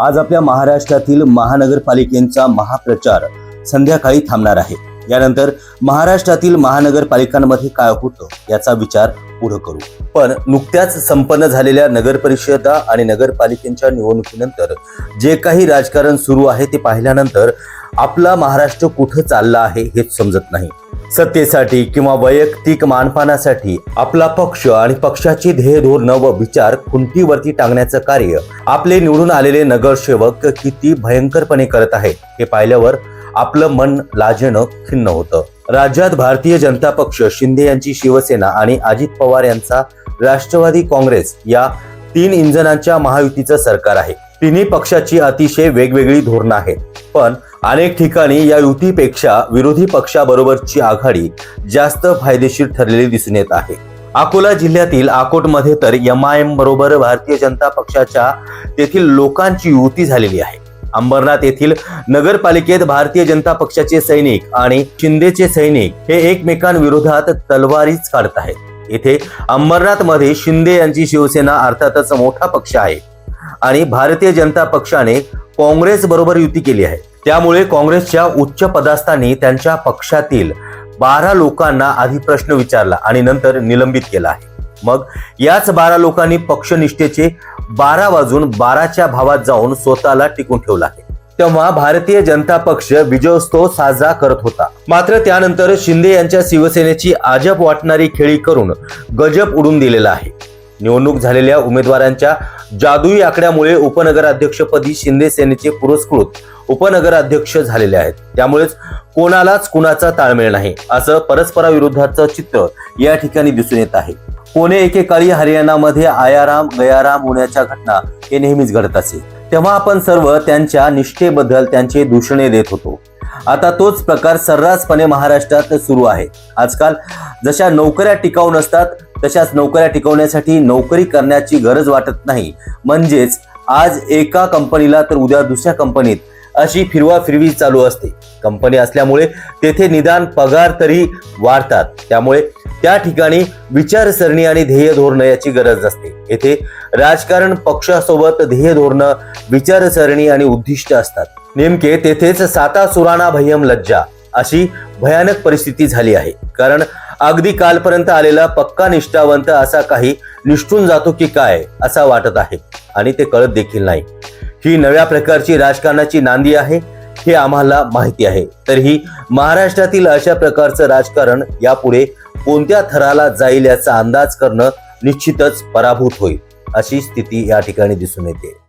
आज आपल्या महाराष्ट्रातील महानगरपालिकेचा महाप्रचार संध्याकाळी थांबणार आहे. यानंतर महाराष्ट्रातील महानगरपालिकांमध्ये काय होतं याचा विचार पुढे करू. पण नुकत्याच संपन्न झालेल्या नगर परिषदा आणि नगरपालिकेच्या निवडणुकीनंतर जे काही राजकारण सुरू आहे ते पाहिल्यानंतर आपला महाराष्ट्र कुठं चालला आहे हेच समजत नाही. सत्तेसाठी किंवा वैयक्तिक मानपानासाठी आपला पक्ष आणि पक्षाची ध्येय धोरणं व विचार खुंटीवरती टांगण्याचं कार्य आपले निवडून आलेले नगरसेवक किती भयंकरपणे करत आहेत हे पाहिल्यावर आपलं मन लाजेनं खिन्न होतं. राज्यात भारतीय जनता पक्ष शिंदे यांची शिवसेना आणि अजित पवार यांचा राष्ट्रवादी काँग्रेस या तीन इंजनांच्या महायुतीचं सरकार आहे. तिन्ही पक्षाची अतिशय वेगवेगळी धोरणं आहेत. पण अनेक ठिकाणी या युतीपेक्षा विरोधी पक्षाबरोबरची आघाडी जास्त फायदेशीर ठरलेली दिसून येत आहे. अकोला जिल्ह्यातील अकोटमध्ये तर एम आय एम बरोबर भारतीय जनता पक्षाच्या तेथील लोकांची युती झालेली आहे. अंबरनाथ येथील नगरपालिकेत भारतीय जनता पक्षाचे सैनिक आणि शिंदेचे सैनिक हे एकमेकांविरोधात तलवारीच काढत आहेत. येथे अंबरनाथमध्ये शिंदे यांची शिवसेना अर्थातच मोठा पक्ष आहे. आणि भारतीय जनता पक्षाने काँग्रेस बरोबर युती केली आहे. त्यामुळे काँग्रेसच्या उच्च पदास्थांनी त्यांच्या पक्षातील बारा लोकांना आधी प्रश्न विचारला आणि नंतर निलंबित केला आहे. मग याच बारा लोकांनी पक्षनिष्ठेचे बारा वाजून बाराच्या भावात जाऊन स्वतःला टिकून ठेवला आहे. तेव्हा भारतीय जनता पक्ष विजयोत्सव साजरा करत होता. मात्र त्यानंतर शिंदे यांच्या शिवसेनेची अजब वाटणारी खेळी करून गजब उडून दिलेला आहे. निवडणूक झालेल्या उमेदवारांच्या जादुई आकड्यामुळे उपनगराध्यक्षपदी शिंदे सेनेचे पुरस्कृत उपनगराध्यक्ष झालेले आहेत. त्यामुळेच कोणालाच कुणाचा ताळमेळ नाही असं परस्पराविरोधाचं चित्र या ठिकाणी दिसून येत आहे. कोणे एकेकाळी हरियाणामध्ये आयाराम गयाराम होण्याच्या घटना हे नेहमीच घडत असे. तेव्हा आपण सर्व त्यांच्या निष्ठेबद्दल त्यांचे दूषणे देत होतो. आता तोच प्रकार सर्रासपणे महाराष्ट्रात सुरू आहे. आजकाल जशा नोकऱ्या टिकाऊ नसतात तशाच नोकऱ्या टिकवण्यासाठी नोकरी करण्याची गरज वाटत नाही. म्हणजेच आज एका कंपनीला तर उद्या दुसऱ्या कंपनीत अशी फिरवा फिरवी चालू असते. कंपनी असल्यामुळे तेथे निदान पगार तरी वाढतात. त्यामुळे त्या ठिकाणी विचारसरणी आणि ध्येय धोरण याची गरज नसते येथे राजकारण पक्षासोबत ध्येय धोरण विचारसरणी आणि उद्दिष्ट असतात. नेमके तेथेच साता सुराणा भय्यम लज्जा अशी भयानक परिस्थिती झाली आहे. कारण अगदी कालपर्यंत आलेला पक्का निष्ठावंत असा काही निष्ठून जातो की काय असा वाटत आहे. आणि ते कळत देखील नाही. ही नव्या प्रकारची राजकारणाची नांदी आहे हे आम्हाला माहिती आहे. तरीही महाराष्ट्रातील अशा प्रकारचं राजकारण यापुढे कोणत्या थराला जाईल याचा अंदाज करणं निश्चितच पराभूत होईल अशी स्थिती या ठिकाणी दिसून येते.